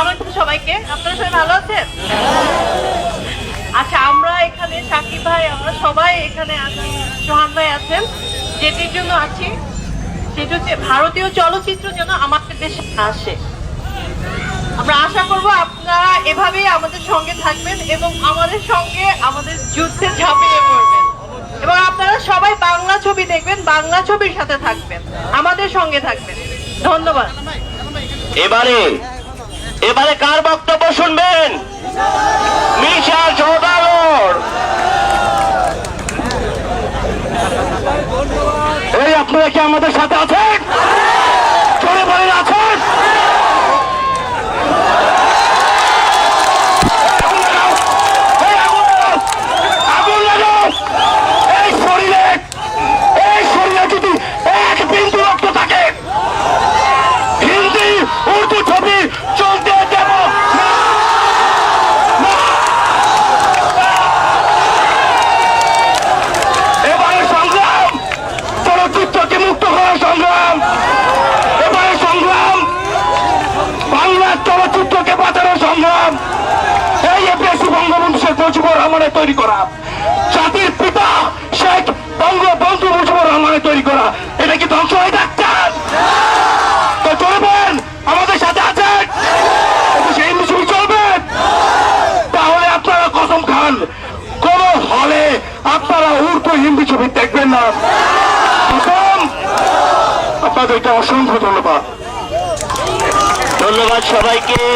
আলাইকুম সবাইকে। আপনারা সবাই ভালো আছেন? আচ্ছা আমরা এখানে সাকিব ভাই, আমরা সবাই এখানে সোহান ভাই আছেন। যেটির জন্য আছি, সেটা হচ্ছে ভারতীয় চলচ্চিত্র যেন আমাদের দেশে আসে। আমরা আশা করব আপনারা এভাবেই আমাদের সঙ্গে থাকবেন এবং আমাদের সঙ্গে আমাদের যুদ্ধে ঝাঁপিয়ে পড়বেন। এবং আপনারা সবাই বাংলা ছবি দেখবেন, বাংলা ছবির সাথে থাকবেন। আমাদের সঙ্গে থাকবেন। ধন্যবাদ। এবারে এবারে কার বক্তব্য শুনবেন? মিশা সৌদাগর। এই আপনারা কি আমাদের সাথে আছেন? সংগ্রাম। এবারে সংগ্রাম। বাংলার চলচ্চিত্রকে বাঁচানোর সংগ্রাম। এই এপিএসসি বঙ্গবন্ধু শেখ মুজিবুর রহমানের তৈরি করা। জাতির পিতা শেখ বঙ্গবন্ধু মুজিবুর রহমানের তৈরি করা। এটা কি ধ্বংস হয়ে যাচ্ছেন তো চলবেন, আমাদের সাথে আছেন। সেই মিছিল চলবে। তাহলে আপনারা কসম খান, কোন হলে আপনারা উর্দু হিন্দি ছবি দেখবেন না। আপনাদেরকে অসংখ্য ধন্যবাদ। ধন্যবাদ সবাইকে।